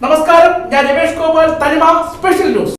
നമസ്കാരം. ഞാൻ തനിമ സ്പെഷ്യൽ ന്യൂസ്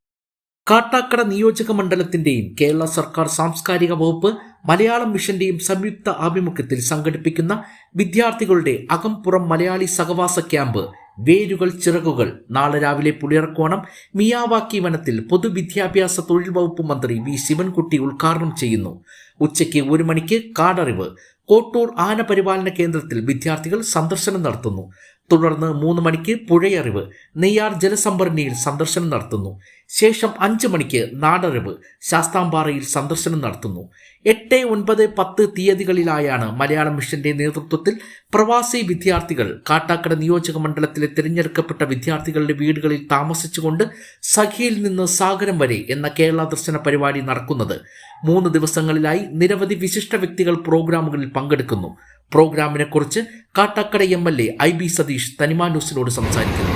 കാട്ടാക്കട നിയോജക മണ്ഡലത്തിന്റെയും കേരള സർക്കാർ സാംസ്കാരിക വകുപ്പ് മലയാളം മിഷന്റെയും സംയുക്ത ആഭിമുഖ്യത്തിൽ സംഘടിപ്പിക്കുന്ന വിദ്യാർത്ഥികളുടെ അകംപുറം മലയാളി സഹവാസ ക്യാമ്പ് വേരുകൾ ചിറകുകൾ. നാളെ രാവിലെ പുളിയർക്കോണം മിയാവാക്കി വനത്തിൽ പൊതുവിദ്യാഭ്യാസ തൊഴിൽ വകുപ്പ് മന്ത്രി വി ശിവൻകുട്ടി ഉദ്ഘാടനം ചെയ്യുന്നു. ഉച്ചയ്ക്ക് ഒരു മണിക്ക് കാടറിവ്. കോട്ടൂർ ആന പരിപാലന കേന്ദ്രത്തിൽ വിദ്യാർത്ഥികൾ സന്ദർശനം നടത്തുന്നു. തുടർന്ന് മൂന്ന് മണിക്ക് പുഴയറിവ് നെയ്യാർ ജലസംഭരണിയിൽ സന്ദർശനം നടത്തുന്നു. ശേഷം അഞ്ച് മണിക്ക് നാടറിവ് ശാസ്താംപാറയിൽ സന്ദർശനം നടത്തുന്നു. എട്ട് ഒൻപത് പത്ത് തീയതികളിലായാണ് മലയാളം മിഷന്റെ നേതൃത്വത്തിൽ പ്രവാസി വിദ്യാർത്ഥികൾ കാട്ടാക്കട നിയോജക മണ്ഡലത്തിലെ തിരഞ്ഞെടുക്കപ്പെട്ട വിദ്യാർത്ഥികളുടെ വീടുകളിൽ താമസിച്ചുകൊണ്ട് സഖിയിൽ നിന്ന് സാഗരം വരെ എന്ന കേരള ദർശന പരിപാടി നടക്കുന്നത്. മൂന്ന് ദിവസങ്ങളിലായി നിരവധി വിശിഷ്ട വ്യക്തികൾ പ്രോഗ്രാമുകളിൽ പങ്കെടുക്കുന്നു. പ്രോഗ്രാമിനെ കുറിച്ച് Kattakada M L A I B Sathish Thanima ന്യൂസിനോട് സംസാരിക്കുന്നു.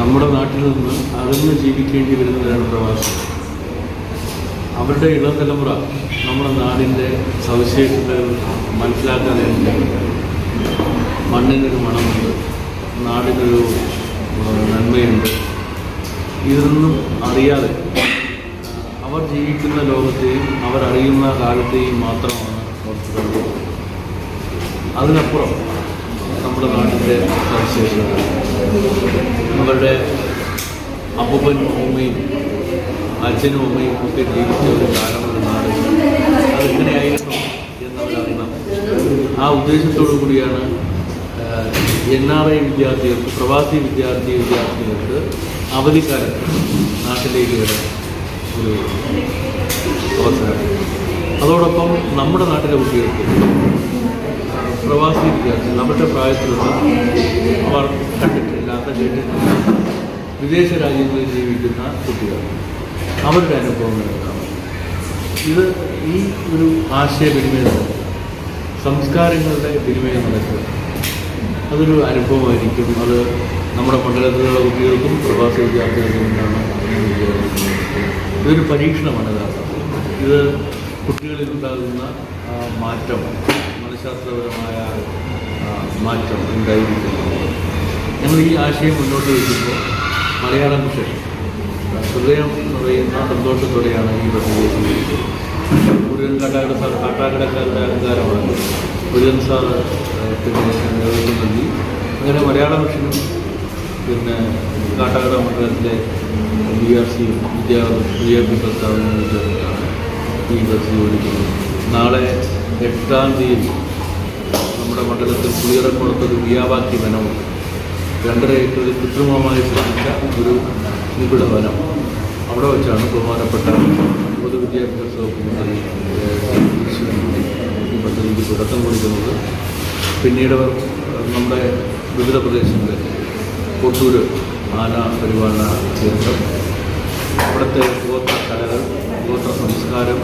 നമ്മുടെ നാട്ടിൽ നിന്ന് അകന്ന് ജീവിക്കേണ്ടി വരുന്നവരാണ് പ്രവാസികൾ. അവരുടെ ഇളതലമുറ നമ്മുടെ നാടിന്റെ സവിശേഷതകൾ മനസ്സിലാക്കാതെ മണ്ണിനൊരു മണമുണ്ട് നാടിനൊരു നന്മയുണ്ട്. ഇതൊന്നും അറിയാതെ അവർ ജീവിക്കുന്ന ലോകത്തെയും അവർ അറിയുന്ന കാലത്തെയും മാത്രമാണ് ഓർക്കുന്നത് അതിനപ്പുറം നമ്മുടെ നാടിന്റെ സവിശേഷതകൾ. അവരുടെ അപ്പൂപ്പനും അമ്മയും അച്ഛനും അമ്മയും ഒക്കെ ജീവിച്ച ഒരു കാലമുള്ള നാട്. അതെങ്ങനെയായിരുന്നു എന്നവരറിയണം. ആ ഉദ്ദേശത്തോടു കൂടിയാണ് എൻ ആർ ഐ വിദ്യാർത്ഥികൾക്ക് പ്രവാസി വിദ്യാർത്ഥി വിദ്യാർത്ഥികൾക്ക് അവധിക്കാലത്ത് നാട്ടിലേക്ക് വരാൻ ഒരു അവസരം. അതോടൊപ്പം നമ്മുടെ നാട്ടിലെ കുട്ടികൾക്ക് പ്രവാസി വിദ്യാർത്ഥികൾ അവരുടെ പ്രായത്തിലുള്ള അവർ കണ്ടിട്ടില്ലാത്ത കേട്ടിട്ടില്ലാത്ത വിദേശ രാജ്യങ്ങളിൽ ജീവിക്കുന്ന കുട്ടികൾ. അവരുടെ അനുഭവങ്ങൾ എന്താണ്? ഇത് ഈ ഒരു ആശയവിനിമയം സംസ്കാരങ്ങളുടെ വിനിമയം നടക്കുക അതൊരു അനുഭവമായിരിക്കും. അത് നമ്മുടെ മണ്ഡലത്തിലുള്ള കുട്ടികൾക്കും പ്രവാസി വിദ്യാർത്ഥികൾക്കും എന്താണ് ഇതൊരു പരീക്ഷണമാണ്. ഇത് കുട്ടികളിൽ ഉണ്ടാകുന്ന മാറ്റം. മനഃശാസ്ത്രപരമായ മാറ്റം ഉണ്ടായിരിക്കുന്നു. ഞങ്ങൾ ഈ ആശയം മുന്നോട്ട് വയ്ക്കുമ്പോൾ മലയാളം മിഷൻ ഹൃദയം നിറയുന്ന സന്തോഷത്തോടെയാണ് ഈ പദ്ധതി മുരുകൻ കാട്ടാക്കട സാർ കാട്ടാക്കടക്കാരുടെ അലങ്കാരമാണ് മുരുകൻ സാർ പിന്നെ നേതൃത്വം നൽകി അങ്ങനെ മലയാള മിഷനും പിന്നെ കാട്ടാക്കട മണ്ഡലത്തിലെ ബി ആർ സി വിദ്യാ വിദ്യാഭ്യാസ സ്ഥാപനങ്ങൾ ചേർന്നിട്ടാണ് ഈ ബസ് ഓടിക്കുന്നത് നാളെ എട്ടാം തീയതി നമ്മുടെ മണ്ഡലത്തിൽ പുളിയറക്കുളത്തൊരു വിയാവാക്കി വനമുണ്ട് രണ്ടര ഏക്കറിൽ കൃത്രിമമായി സൃഷ്ടിച്ച ഒരു നിബിഡ വനം അവിടെ വെച്ചാണ് ബഹുമാനപ്പെട്ട പൊതുവിദ്യാഭ്യാസ വകുപ്പ് മന്ത്രി ഈ പദ്ധതിക്ക് തുടക്കം കൊടുക്കുന്നത് പിന്നീട് നമ്മുടെ വിവിധ പ്രദേശങ്ങളിൽ കൊട്ടൂർ ആന പരിപാലന കേന്ദ്രം അവിടുത്തെ ഗോത്ര കലകൾ ഗോത്ര സംസ്കാരം